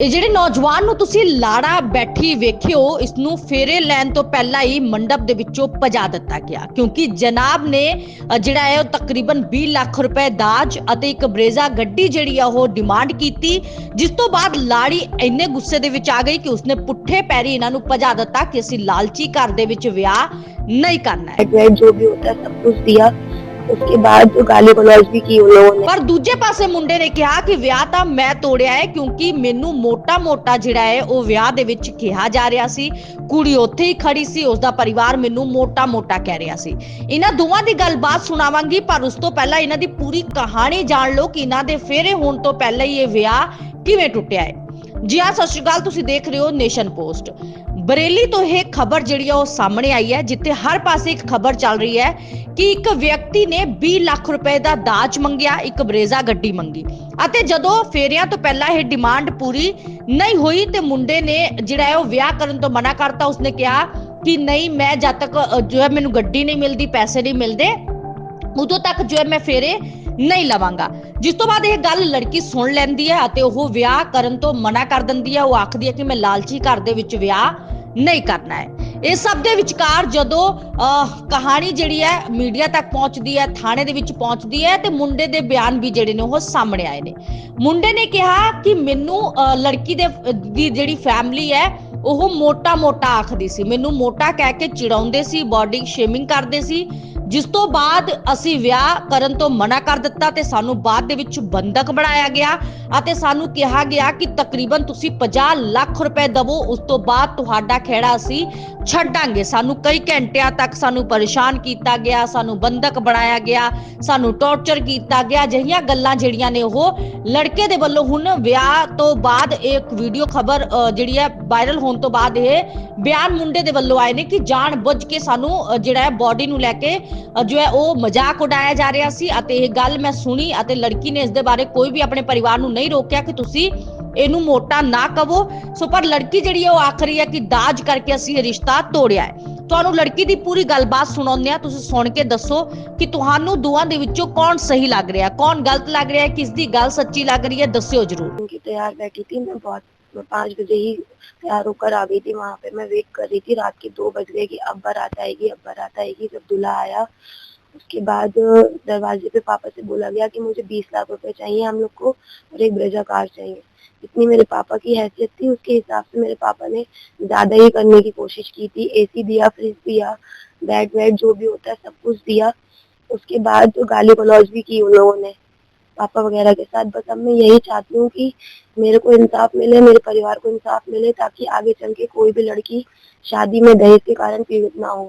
ਇਹ ਜਿਹੜੇ ਨੌਜਵਾਨ ਨੂੰ ਤੁਸੀਂ ਲਾੜਾ ਬੈਠੀ ਵੇਖਿਓ ਇਸ ਨੂੰ ਫੇਰੇ ਲੈਣ ਤੋਂ ਪਹਿਲਾਂ ਹੀ ਮੰਡਪ ਦੇ ਵਿੱਚੋਂ ਭਜਾ ਦਿੱਤਾ ਗਿਆ। ਕਿਉਂਕਿ ਜਨਾਬ ਨੇ ਜਿਹੜਾ ਹੈ ਉਹ ਤਕਰੀਬਨ 20 ਲੱਖ ਰੁਪਏ ਦਾਜ ਅਤੇ ਇੱਕ ਬਰੇਜ਼ਾ ਗੱਡੀ ਜਿਹੜੀ ਆ ਉਹ ਡਿਮਾਂਡ ਕੀਤੀ, ਜਿਸ ਤੋਂ ਬਾਅਦ ਲਾੜੀ ਇੰਨੇ ਗੁੱਸੇ ਦੇ ਵਿੱਚ ਆ ਗਈ ਕਿ ਉਸਨੇ ਪੁੱਠੇ ਪੈਰੀ ਇਹਨਾਂ ਨੂੰ ਭਜਾ ਦਿੱਤਾ ਕਿ ਅਸੀਂ ਲਾਲਚੀ ਘਰ ਦੇ ਵਿੱਚ ਵਿਆਹ ਨਹੀਂ ਕਰਨਾ ਹੈ। ਜੋ ਵੀ ਹੁੰਦਾ ਸਭ ਕੁਝ ਦਿਆ। उसके बाद जो गाली गलौज भी की उन लोगों ने ਪਰ ਦੂਜੇ ਪਾਸੇ ਮੁੰਡੇ ਨੇ ਕਿਹਾ ਕਿ ਵਿਆਹ ਤਾਂ ਮੈਂ ਤੋੜਿਆ ਹੈ ਕਿਉਂਕਿ ਮੈਨੂੰ ਮੋਟਾ-ਮੋਟਾ ਜਿਹੜਾ ਹੈ ਉਹ ਵਿਆਹ ਦੇ ਵਿੱਚ ਕਿਹਾ ਜਾ ਰਿਹਾ ਸੀ ਕੁੜੀ ਉੱਥੇ ਹੀ ਖੜੀ ਸੀ ਉਸ ਦਾ ਪਰਿਵਾਰ ਮੈਨੂੰ ਮੋਟਾ-ਮੋਟਾ ਕਹਿ ਰਿਹਾ ਸੀ ਇਹਨਾਂ ਦੋਵਾਂ ਦੀ ਗੱਲਬਾਤ ਸੁਣਾਵਾਂਗੀ ਪਰ ਉਸ ਤੋਂ ਪਹਿਲਾਂ ਇਹਨਾਂ ਦੀ ਪੂਰੀ ਕਹਾਣੀ ਜਾਣ ਲਓ ਕਿ ਇਹਨਾਂ ਦੇ ਫੇਰੇ ਹੋਣ ਤੋਂ ਪਹਿਲਾਂ ਹੀ ਇਹ ਵਿਆਹ ਕਿਵੇਂ ਟੁੱਟਿਆ ਹੈ ਜੀ ਹਾਂ ਸਤਿ ਸ਼੍ਰੀ ਅਕਾਲ ਤੁਸੀਂ ਦੇਖ ਰਹੇ ਹੋ ਨੇਸ਼ਨ ਪੋਸਟ ਬਰੇਲੀ ਤੋਂ ਇਹ ਖਬਰ ਜਿਹੜੀ ਆ ਉਹ ਸਾਹਮਣੇ ਆਈ ਹੈ, ਜਿੱਥੇ ਹਰ ਪਾਸੇ ਇੱਕ ਖਬਰ ਚੱਲ ਰਹੀ ਹੈ ਕਿ ਇੱਕ ਵਿਅਕਤੀ ਨੇ 20 ਲੱਖ ਰੁਪਏ ਦਾ ਦਾਜ ਮੰਗਿਆ, ਇੱਕ ਬਰੇਜ਼ਾ ਗੱਡੀ ਮੰਗੀ। ਅਤੇ ਜਦੋਂ ਫੇਰਿਆਂ ਤੋਂ ਪਹਿਲਾਂ ਇਹ ਡਿਮਾਂਡ ਪੂਰੀ ਨਹੀਂ ਹੋਈ ਤੇ ਮੁੰਡੇ ਨੇ ਜਿਹੜਾ ਉਹ ਵਿਆਹ ਕਰਨ ਤੋਂ ਮਨਾ ਕਰਤਾ, ਉਸਨੇ ਕਿਹਾ ਕਿ ਨਹੀਂ, ਮੈਂ ਜਦ ਤੱਕ ਜੋ ਹੈ ਮੈਨੂੰ ਗੱਡੀ ਨਹੀਂ ਮਿਲਦੀ, ਪੈਸੇ ਨਹੀਂ ਮਿਲਦੇ, ਉਦੋਂ ਤੱਕ ਜੋ ਹੈ ਮੈਂ ਫੇਰੇ ਨਹੀਂ ਲਵਾਂਗਾ। ਜਿਸ ਤੋਂ ਬਾਅਦ ਇਹ ਗੱਲ ਲੜਕੀ ਸੁਣ ਲੈਂਦੀ ਹੈ ਅਤੇ ਉਹ ਵਿਆਹ ਕਰਨ ਤੋਂ ਮਨਾ ਕਰ ਦਿੰਦੀ ਹੈ। ਉਹ ਆਖਦੀ ਹੈ ਕਿ ਮੈਂ ਲਾਲਚੀ ਘਰ ਦੇ ਵਿੱਚ ਵਿਆਹ ਨਹੀਂ ਕਰਨਾ ਹੈ। ਇਸ ਸਭ ਦੇ ਵਿਚਕਾਰ ਜਦੋਂ ਕਹਾਣੀ ਜਿਹੜੀ ਹੈ ਮੀਡੀਆ ਤੱਕ ਪਹੁੰਚਦੀ ਹੈ ਥਾਣੇ ਦੇ ਵਿੱਚ ਪਹੁੰਚਦੀ ਹੈ ਤੇ ਮੁੰਡੇ ਦੇ ਬਿਆਨ ਵੀ ਜਿਹੜੇ ਨੇ ਉਹ ਸਾਹਮਣੇ ਆਏ ਨੇ। ਮੁੰਡੇ ਨੇ ਕਿਹਾ ਕਿ ਮੈਨੂੰ ਅਹ, ਲੜਕੀ ਦੇ ਦੀ ਜਿਹੜੀ ਫੈਮਿਲੀ ਹੈ ਉਹ ਮੋਟਾ ਮੋਟਾ ਆਖਦੀ ਸੀ। ਮੈਨੂੰ ਮੋਟਾ ਕਹਿ ਕੇ ਚਿੜਾਉਂਦੇ ਸੀ ਬਾਡੀ ਸ਼ੇਮਿੰਗ ਕਰਦੇ ਸੀ। ਜਿਸ ਤੋਂ ਬਾਅਦ ਅਸੀਂ ਵਿਆਹ ਕਰਨ ਤੋਂ ਮਨਾ ਕਰ ਦਿੱਤਾ ਤੇ ਸਾਨੂੰ ਬਾਅਦ ਦੇ ਵਿੱਚ ਬੰਦਕ ਬਣਾਇਆ ਗਿਆ ਅਤੇ ਸਾਨੂੰ ਕਿਹਾ ਗਿਆ ਕਿ ਤਕਰੀਬਨ ਤੁਸੀਂ 50 ਲੱਖ ਰੁਪਏ ਦਵੋ, ਉਸ ਤੋਂ ਬਾਅਦ ਤੁਹਾਡਾ ਖੇੜਾ ਅਸੀਂ ਛੱਡਾਂਗੇ। ਸਾਨੂੰ ਕਈ ਘੰਟਿਆਂ ਤੱਕ ਸਾਨੂੰ ਪਰੇਸ਼ਾਨ ਕੀਤਾ ਗਿਆ, ਸਾਨੂੰ ਬੰਦਕ ਬਣਾਇਆ ਗਿਆ, ਸਾਨੂੰ ਟੌਰਚਰ ਕੀਤਾ ਗਿਆ। ਅਜਿਹੀਆਂ ਗੱਲਾਂ ਜਿਹੜੀਆਂ ਨੇ ਉਹ ਲੜਕੇ ਦੇ ਵੱਲੋਂ ਹੁਣ ਵਿਆਹ ਤੋਂ ਬਾਅਦ ਇੱਕ ਵੀਡੀਓ ਖਬਰ ਜਿਹੜੀ ਹੈ ਵਾਇਰਲ ਹੋਣ ਤੋਂ ਬਾਅਦ ਇਹ ਬਿਆਨ ਮੁੰਡੇ ਦੇ ਵੱਲੋਂ ਆਏ ਨੇ ਕਿ ਜਾਣ ਬੁੱਝ ਕੇ ਸਾਨੂੰ ਜਿਹੜਾ ਹੈ ਬਾਡੀ ਨੂੰ ਲੈ ਕੇ ਜੋ ਹੈ ਉਹ ਮਜ਼ਾਕ ਉਡਾਇਆ ਜਾ ਰਿਹਾ ਸੀ ਅਤੇ ਇਹ ਗੱਲ ਮੈਂ ਸੁਣੀ ਅਤੇ ਲੜਕੀ ਨੇ ਇਸ ਦੇ ਬਾਰੇ ਕੋਈ ਵੀ ਆਪਣੇ ਪਰਿਵਾਰ ਨੂੰ ਨਹੀਂ ਰੋਕਿਆ ਕਿ ਤੁਸੀਂ ਇਹਨੂੰ ਮੋਟਾ ਨਾ ਕਵੋ। ਸੋ ਪਰ ਲੜਕੀ ਜਿਹੜੀ ਹੈ ਉਹ ਆਖ ਹੈ ਕਿ ਦਾਜ ਕਰਕੇ ਅਸੀਂ ਇਹ ਰਿਸ਼ਤਾ ਤੋੜਿਆ ਹੈ। ਤੁਹਾਨੂੰ ਲੜਕੀ ਦੀ ਪੂਰੀ ਗੱਲਬਾਤ ਸੁਣਾਉਂਦੇ ਆ ਤੁਸੀਂ ਸੁਣ ਕੇ ਦੱਸੋ ਕਿ ਤੁਹਾਨੂੰ ਦੋਵਾਂ ਦੇ ਵਿੱਚੋਂ ਕੌਣ ਸਹੀ ਲੱਗ ਰਿਹਾ ਕੌਣ ਗਲਤ ਲੱਗ ਰਿਹਾ ਕਿਸ ਦੀ ਗੱਲ ਸੱਚੀ ਲੱਗ ਰਹੀ ਹੈ? ਦੱਸਿਓ ਜਰੂਰ। ਕਿ ਤਿਆਰ ਬੈਠੀ ਸੀ, ਮੈਂ ਬਹੁਤ मैं पाँच बजे ही तैयार होकर आ गई थी। वहाँ पे मैं वेट कर रही थी। रात के दो बज गए कि अब बारात आएगी अब बारात आएगी जब दूल्हा आया, उसके बाद दरवाजे पे पापा से बोला गया कि मुझे बीस लाख रुपए चाहिए, हम लोग को और एक ब्रेजा कार चाहिए। इतनी मेरे पापा की हैसियत थी। उसके हिसाब से मेरे पापा ने ज़्यादा ही करने की कोशिश की थी। एसी दिया फ्रिज दिया बेड वेड जो भी होता है सब कुछ दिया। उसके बाद गाली गलौज भी की उन लोगों ने। पापा वगैरह के साथ बस अब मैं यही चाहती हूँ कि मेरे को इंसाफ मिले मेरे परिवार को इंसाफ मिले ताकि आगे चल के कोई भी लड़की शादी में दहेज के कारण पीड़ित ना हो